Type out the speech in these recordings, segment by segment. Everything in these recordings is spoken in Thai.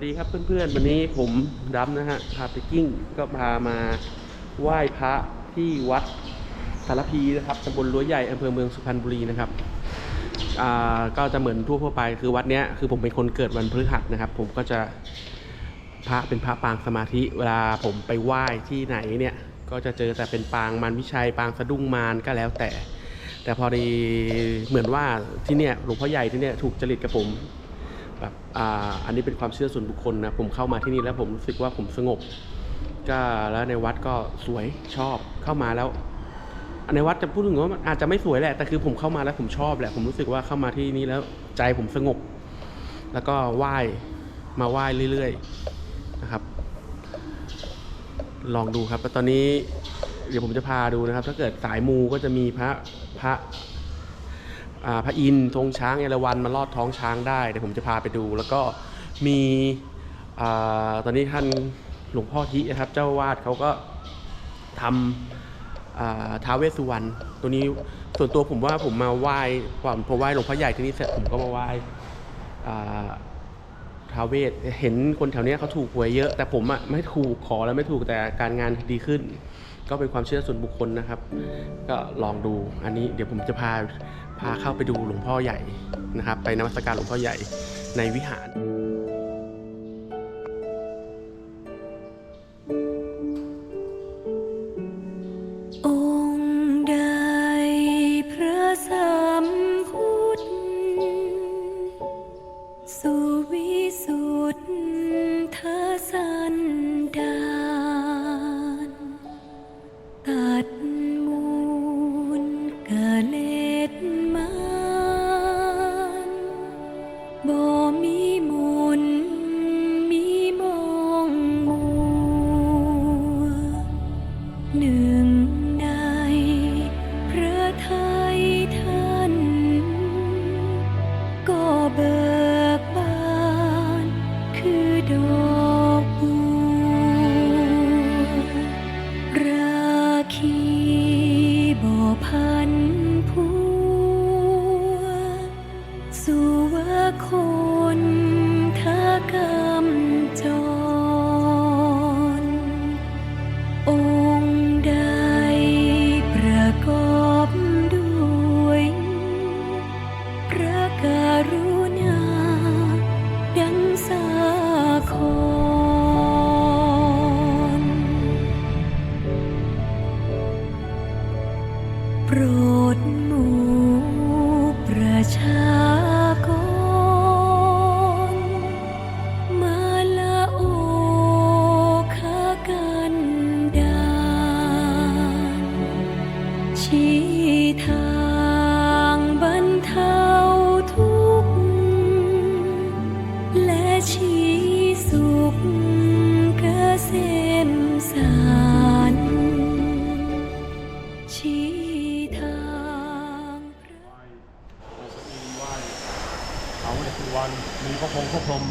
วัสดีครับเพื่อนๆ วันนี้ผมดำนะฮะพาไปกิ้งก็พามาไหว้พระที่วัดสารพีนะครับตำบลรั้วใหญ่อำเภอเมืองสุพรรณบุรีนะครับอ่าก็จะเหมือนทั่วๆไปคือวัดเนี้ยคือผมเป็นคนเกิดวันพฤหัสนะครับ ผมก็จะพระเป็นพระปางสมาธิเวลาผมไปไหว้ที่ไหนเนี่ยก็จะเจอแต่เป็นปางมันวิชัยปางสะดุ้งมารก็แล้วแต่ แต่พอดีเหมือนว่าที่เนี่ยหลวงพ่อใหญ่ที่เนี่ยถูกจริตกับผม อ,อันนี้เป็นความเชื่อส่วนบุคคลนะผมเข้ามาที่นี่แล้วผมรู้สึกว่าผมสงบ ก็แล้วในวัดก็สวยชอบเข้ามาแล้วในวัดจะพูดถึงว่ามันอาจจะไม่สวยแหละแต่คือผมเข้ามาแล้วผมชอบแหละผมรู้สึกว่าเข้ามาที่นี่แล้วใจผมสงบ แล้วก็ไหว้มาไหว้เรื่อยๆนะครับ ลองดูครับตอนนี้เดี๋ยวผมจะพาดูนะครับ ถ้าเกิดสายมูก็จะมีพระพระ พระอินทร์ธงช้างเอราวัณมาลอดท้องช้างได้เดี๋ยวผมจะพาไปดู แล้วก็มีตอนนี้ท่านหลวงพ่อทินะครับ เจ้าวาดเขาก็ทำอ่าท้าวเวสสุวรรณตัวนี้ส่วนตัวผมว่าผมมาไหว้ก่อนพอไหว้หลวงพ่อใหญ่ที่นี่เสร็จผมก็มาไหว้ท้าวเวสเห็นคนแถวนี้เขาถูกหวยเยอะ แต่ผมอะไม่ถูกขอแล้วไม่ถูกแต่การงานดีขึ้น ก็เป็นความเชื่อส่วนบุคคลนะครับ ก็ลองดูอันนี้เดี๋ยวผมจะพาพาเข้าไปดูหลวงพ่อใหญ่นะครับ ไปนมัสการหลวงพ่อใหญ่ในวิหาร โปรดหมู่ประชา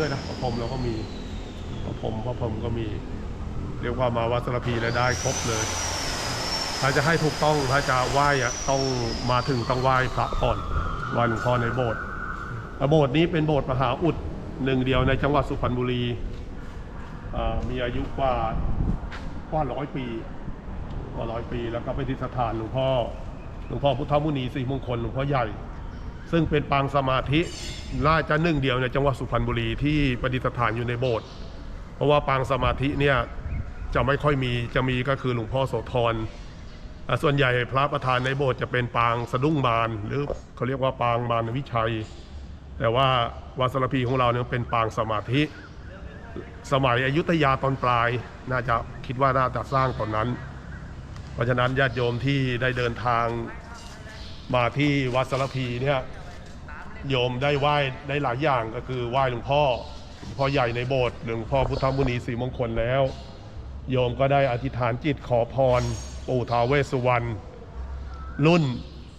ด้วยนะพระพรมเราก็มีพระพรมพระพรมก็มี เรียกว่ามาวัดสารพีแล้วได้ครบเลย ถ้าจะให้ถูกต้องถ้าจะไหว้อะต้องมาถึงต้องไหว้พระก่อนไหว้หลวงพ่อในโบสถ์โบสถ์นี้เป็นโบสถ์มหาอุดหนึ่งเดียวในจังหวัดสุพรรณบุรีมีอายุกว่ากว่าร้อยปีกว่าร้อยปี แล้วก็ไปที่สถานหลวงพ่อหลวงพ่อพุทธมุนีสีมงคลหลวงพ่อใหญ่ ซึ่งเป็นปางสมาธิน่าจะหนึ่งเดียวในจังหวัดสุพรรณบุรีที่ประดิษฐานอยู่ในโบสถ์เพราะว่าปางสมาธิเนี่ยจะไม่ค่อยมีจะมีก็คือหลวงพ่อโสธรส่วนใหญ่พระประธานในโบสถ์จะเป็นปางสะดุ้งมารหรือเขาเรียกว่าปางมารวิชัย แต่ว่าวัดสรพีของเราเนี่ยเป็นปางสมาธิ สมัยอยุธยาตอนปลาย น่าจะคิดว่าน่าจะสร้างตอนนั้น เพราะฉะนั้นญาติโยมที่ได้เดินทางมาที่วัดสารพีเนี่ย โยมได้ไหว้ได้หลายอย่างก็คือไหว้หลวงพ่อหลวงพ่อใหญ่ในโบสถ์หลวงพ่อพุทธมุนีสีมงคลแล้ว โยมก็ได้อธิษฐานจิตขอพรปู่ท้าวเวสสุวรรณรุ่น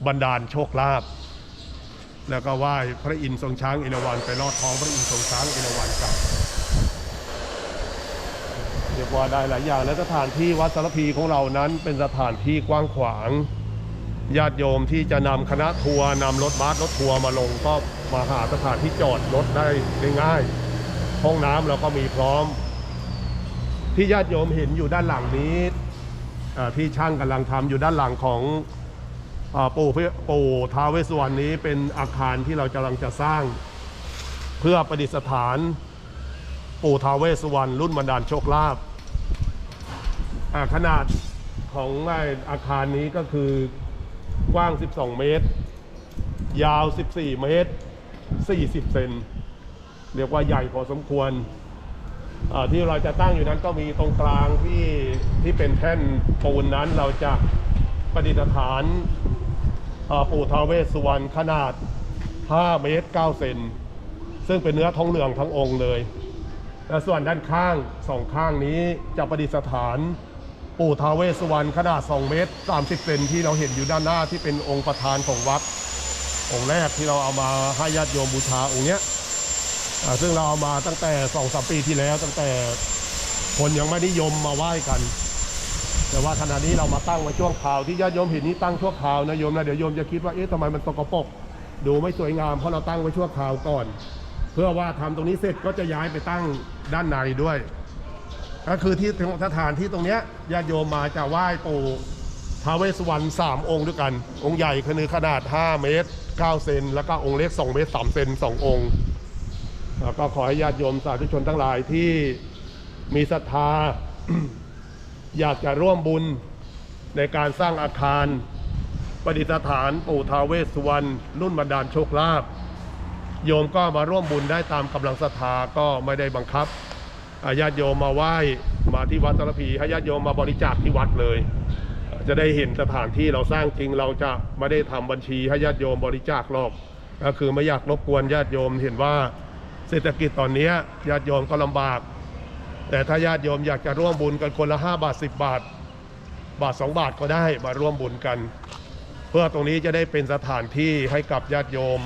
บันดาลโชคลาภแล้วก็ไหว้พระอินทร์ทรงช้างเอราวัณไปลอดท้องพระอินทร์ทรงช้างเอราวัณกลับเรียกว่าได้หลายอย่างและสถานที่วัดสารพีของเรานั้นเป็นสถานที่กว้างขวาง ญาติโยมที่จะนำคณะทัวร์นำรถบัสรถทัวร์มาลงก็มาหาสถานที่จอดรถได้ง่าย ห้องน้ำเราก็มีพร้อม ที่ญาติโยมเห็นอยู่ด้านหลังนี้ที่ช่างกำลังทำอยู่ด้านหลังของอปู่พระปู่ท้าวเวสสวรรณนี้เป็นอาคารที่เรากำลังจะสร้าง เพื่อประดิษฐาน ปู่ท้าวเวสสวรรณรุ่นบรรดาลโชคลาภขนาดของอาคารนี้ก็คือ กว้าง 12 เมตร ยาว 14 เมตร 40 เซนเรียกว่าใหญ่พอสมควร ที่เราจะตั้งอยู่นั้นก็มีตรงกลางที่ที่เป็นแท่นปูนนั้นเราจะประดิษฐานปู่ทาเวสสุวรรณขนาด 5 เมตร 9 เซนซึ่งเป็นเนื้อทองเหลืองทั้งองค์เลย และส่วนด้านข้างสองข้างนี้จะประดิษฐาน ปู่ท้าวเวสสุวรรณขนาด 2 เมตร 30 เซนที่เราเห็นอยู่ด้านหน้าที่เป็นองค์ประธานของวัด องค์แรกที่เราเอามาให้ญาติโยมบูชาองค์เนี้ยซึ่งเราเอามาตั้งแต่สองสามปีที่แล้ว ตั้งแต่คนยังไม่นิยมมาไหว้กัน แต่ว่าขณะนี้เรามาตั้งไว้ช่วงข่าวที่ญาติโยมเห็นนี้ตั้งชั่วคราวนะโยมนะเดี๋ยวโยมจะคิดว่าเอ๊ะทำไมมันสกปรกดูไม่สวยงามเพราะเราตั้งไว้ชั่วคราวก่อน เพื่อว่าทำตรงนี้เสร็จก็จะย้ายไปตั้งด้านในด้วย ก็คือที่สถานที่ตรงเนี้ยญาติโยมมาจะไหว้ปู่ท้าวเวสสุวรรณสามองค์ด้วยกัน องค์ใหญ่คือขนาด 5 เมตร 9 เซนแล้วก็องค์เล็ก 2 เมตร 3 เซน2องค์แล้วก็ขอให้ญาติโยมสาธุชนทั้งหลายที่มีศรัทธา อยากจะร่วมบุญในการสร้างอาคารประดิษฐานปู่ท้าวเวสสุวรรณรุ่นบรรดาลโชคลาภโยมก็มาร่วมบุญได้ตามกำลังศรัทธาก็ไม่ได้บังคับ ญาติโยมมาไหว้มาที่วัดสารพีให้ญาติโยมมาบริจาคที่วัดเลย จะได้เห็นสถานที่เราสร้างจริงเราจะไม่ได้ทำบัญชีให้ญาติโยมบริจาคหรอก ก็คือไม่อยากรบกวนญาติโยมเห็นว่าเศรษฐกิจตอนนี้ญาติโยมก็ลำบาก แต่ถ้าญาติโยมอยากจะร่วมบุญกันคนละ 5 บาท 10 บาท บาท 2 บาทก็ได้มาร่วมบุญกัน เพื่อตรงนี้จะได้เป็นสถานที่ให้กับญาติโยม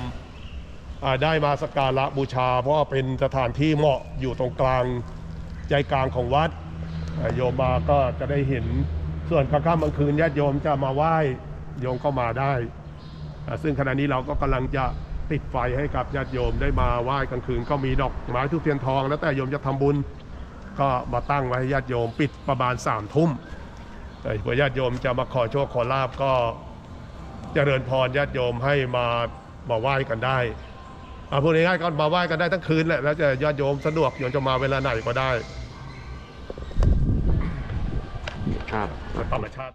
ได้มาสักการะบูชา เพราะว่าเป็นสถานที่เหมาะอยู่ตรงกลาง ใจกลางของวัดโยมมาก็จะได้เห็นส่วนกลางค่ำกลางคืนญาติโยมจะมาไหว้โยมก็มาได้ ซึ่งขณะนี้เราก็กำลังจะติดไฟให้กับญาติโยมได้มาไหว้กลางคืน ก็มีดอกไม้ทุกเทียนทอง แล้วแต่โยมจะทำบุญก็มาตั้งไว้ให้ญาติโยมปิดประมาณสามทุ่มแต่เพื่อญาติโยมจะมาขอโชคขอลาบก็เจริญพรญาติโยมให้มามาไหว้กันได้อ่าพูดง่ายๆก็มาไหว้กันได้ทั้งคืนแหละแล้วจะญาติโยมสะดวกโยมจะมาเวลาไหนก็ได้ ครับ ธรรมชาติ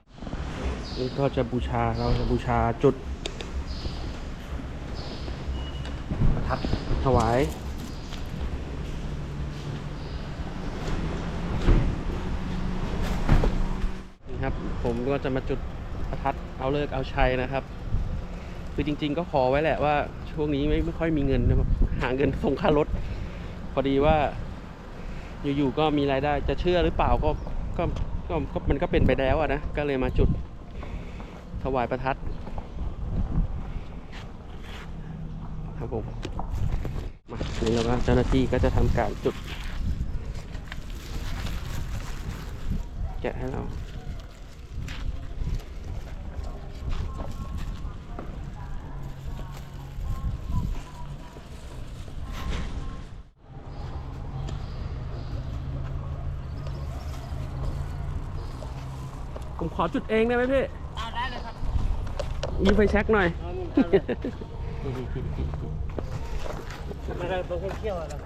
นี่ก็จะบูชาเราจะบูชาจุด ประทัดถวายนี่ครับผมก็จะมาจุดประทัดเอาเลิกษ์เอาชัยนะครับ คือจริง ๆ ก็ขอไว้แหละว่าช่วงนี้ไม่ไม่ค่อยมีเงินนะครับหาเงินส่งค่ารถ พอดีว่า อยู่ๆก็มีรายได้จะเชื่อหรือเปล่าก็ก็ ก็ก็มันก็เป็นไปแล้วอะนะ ก็เลยมาจุดถวายประทัดครับผมมาทีนี้เราก็เจ้าหน้าที่ก็จะทำการจุด แกะให้เรา จุดเองได้ไหมพี่ได้เลยครับยิงไฟแช็กหน่อย มันก็ต้องเที่ยวๆแล้ว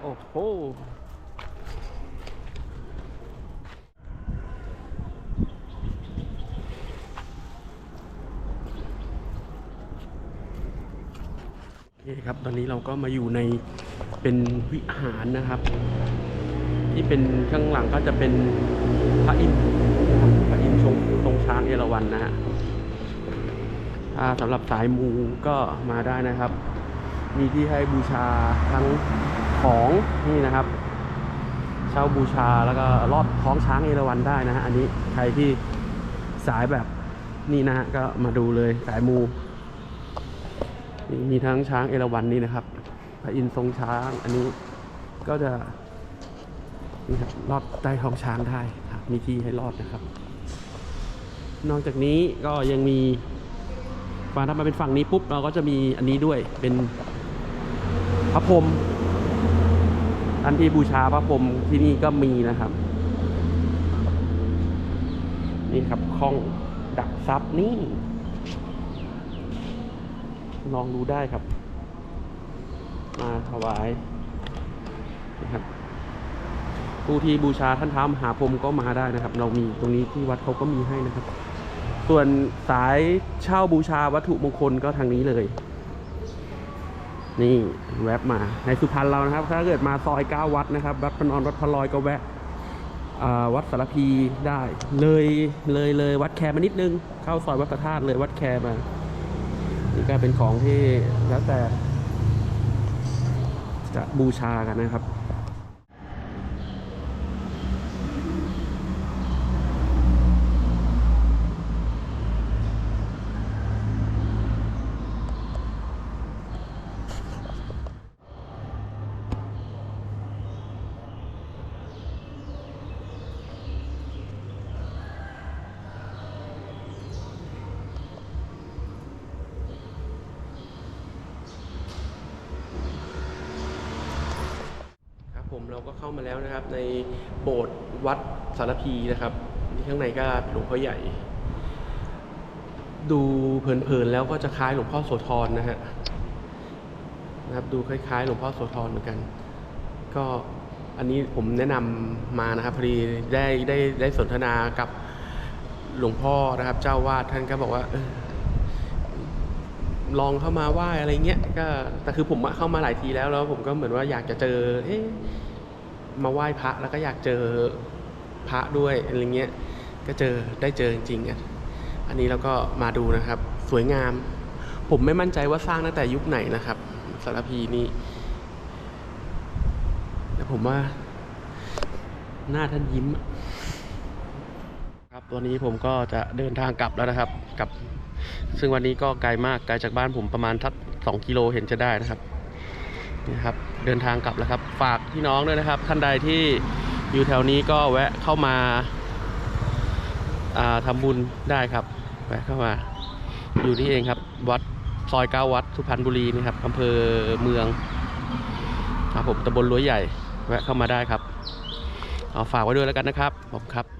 โอ้โห โอเคครับ ตอนนี้เรา ก็มาอยู่ในเป็นวิหารนะครับ ที่เป็นข้างหลังก็จะเป็นพระอินทร์พระอินทร์ทรงทรงช้างเอราวัณนะฮะถ้าสำหรับสายมูก็มาได้นะครับ มีที่ให้บูชาทั้งของนี่นะครับเช่าบูชาแล้วก็รอดท้องช้างเอราวัณได้นะฮะอันนี้ใครที่สายแบบนี่นะฮะก็มาดูเลยสายมู นี่มีทั้งช้างเอราวัณนี่นะครับพระอินทร์ทรงช้างอันนี้ก็จะนี่ครับลอดใต้ท้องช้างได้ครับมีที่ให้ลอดนะครับ นอกจากนี้ก็ยังมีมาถ้ามาเป็นฝั่งนี้ปุ๊บเราก็จะมีอันนี้ด้วยเป็นพระพรหมท่านที่บูชาพระพรหมที่นี่ก็มีนะครับ นี่ครับข้องดักซับนี่ ลองดูได้ครับ มาถวายนะครับผู้ที่บูชาท่านท้ามหาพรมก็มาได้นะครับ เรามีตรงนี้ที่วัดเขาก็มีให้นะครับ ส่วนสายเช่าบูชาวัตถุมงคลก็ทางนี้เลย นี่แวบมาในสุพรรณเรานะครับ ถ้าเกิดมาซอยเก้าวัดนะครับ วัดพนอนวัดพะลอยก็แวะวัดสารพีได้ เลยเลยเลยวัดแคมานิดนึง เข้าซอยวัดพระธาตุเลยวัดแคมา นี่ก็เป็นของที่แล้วแต่จะบูชากันนะครับครับผม เข้ามาแล้วนะครับ ในโบสถ์วัดสารพีนะครับที่ข้างในก็หลวงพ่อใหญ่ ดูเพลินๆแล้วก็จะคล้ายหลวงพ่อโสธรนะฮะนะครับดูคล้ายๆ หลวงพ่อโสธรเหมือนกัน ก็อันนี้ผมแนะนำมานะครับพอดีได้ได้ได้สนทนากับหลวงพ่อนะครับ เจ้าวาดท่านก็บอกว่าออลองเข้ามาไหว้อะไรเงี้ยก็แต่คือผมเข้ามาหลายทีแล้วแล้วผมก็เหมือนว่าอยากจะเจอเอ๊ะ มาไหว้พระแล้วก็อยากเจอพระด้วยอะไรเงี้ยก็เจอได้เจอจริงๆอะอันนี้เราก็มาดูนะครับ สวยงาม ผมไม่มั่นใจว่าสร้างตั้งแต่ยุคไหนนะครับสารพีนี่แต่ผมว่า หน้าท่านยิ้ม ครับตอนนี้ผมก็จะเดินทางกลับแล้วนะครับกลับ ซึ่งวันนี้ก็ไกลมากไกลจากบ้านผมประมาณทักสองกิโลเห็นจะได้นะครับนี่ครับ เดินทางกลับแล้วครับ ฝากพี่น้องด้วยนะครับท่านใดที่อยู่แถวนี้ก็แวะเข้ามาาทำบุญได้ครับ แวะเข้ามา อยู่นี่เองครับ วัดซอยเก้าวัดสุพรรณบุรีนี่ครับอำเภอเมืองครับผมตำบลรั้วใหญ่ แวะเข้ามาได้ครับ เอาฝากไว้ด้วยแล้วกันนะครับผมครับ